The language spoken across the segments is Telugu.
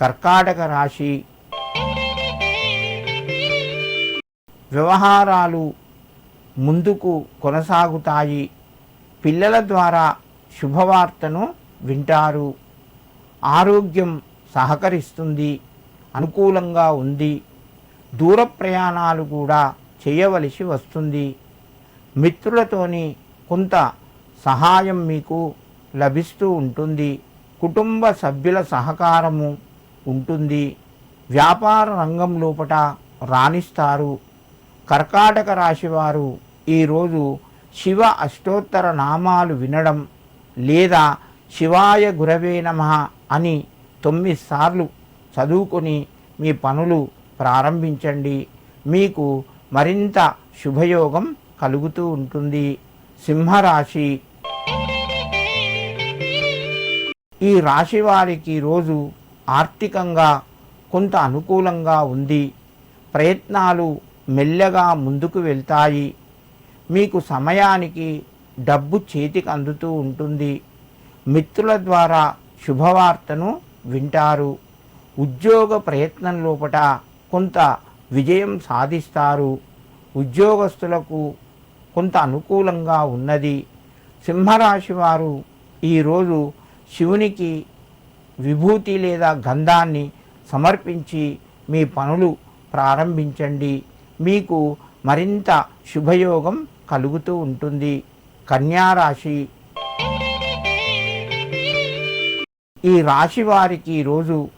కర్కాటక రాశి. వ్యవహారాలు ముందుకు కొనసాగుతాయి. పిల్లల ద్వారా శుభవార్తను వింటారు. ఆరోగ్యం సహకరిస్తుంది. అనుకూలంగా ఉంది. దూర ప్రయాణాలు కూడా చేయవలసి వస్తుంది. మిత్రులతోని కొంత సహాయం మీకు లభిస్తూ ఉంటుంది. కుటుంబ సభ్యుల సహకారము ఉంటుంది. వ్యాపార రంగం లోపట రాణిస్తారు. కర్కాటక రాశివారు ఈరోజు శివ అష్టోత్తర నామాలు వినడం లేదా శివాయ గురవే నమ అని తొమ్మిది సార్లు చదువుకొని మీ పనులు ప్రారంభించండి. మీకు మరింత శుభయోగం కలుగుతూ ఉంటుంది. సింహరాశి. ఈ రాశి వారికి రోజు ఆర్థికంగా కొంత అనుకూలంగా ఉంది. ప్రయత్నాలు మెల్లగా ముందుకు వెళ్తాయి. మీకు సమయానికి డబ్బు చేతికి అందుతూ ఉంటుంది. మిత్రుల ద్వారా శుభవార్తను వింటారు. ఉద్యోగ ప్రయత్నం లోపట కొంత విజయం సాధిస్తారు. ఉద్యోగస్తులకు కొంత అనుకూలంగా ఉన్నది. సింహరాశి వారు ఈరోజు శివునికి విభూతి లేదా గంధాన్ని సమర్పించి మీ పనులు ప్రారంభించండి. మీకు మరింత శుభయోగం కలుగుతూ ఉంటుంది. కన్యారాశి. ఈ రాశి వారికి ఈరోజు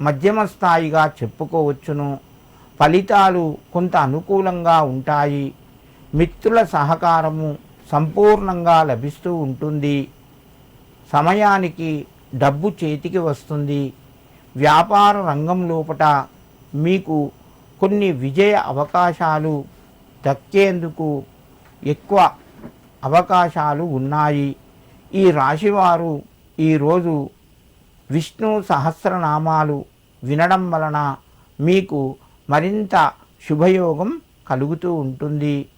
మధ్యమ స్థాయిగా చెప్పుకోవచ్చును. ఫలితాలు కొంత అనుకూలంగా ఉంటాయి. మిత్రుల సహకారము సంపూర్ణంగా లభిస్తూ ఉంటుంది. సమయానికి డబ్బు చేతికి వస్తుంది. వ్యాపార రంగం లోపట మీకు కొన్ని విజయ అవకాశాలు దక్కేందుకు ఎక్కువ అవకాశాలు ఉన్నాయి. ఈ రాశివారు ఈరోజు విష్ణు సహస్రనామాలు వినడం వలన మీకు మరింత శుభయోగం కలుగుతూ ఉంటుంది.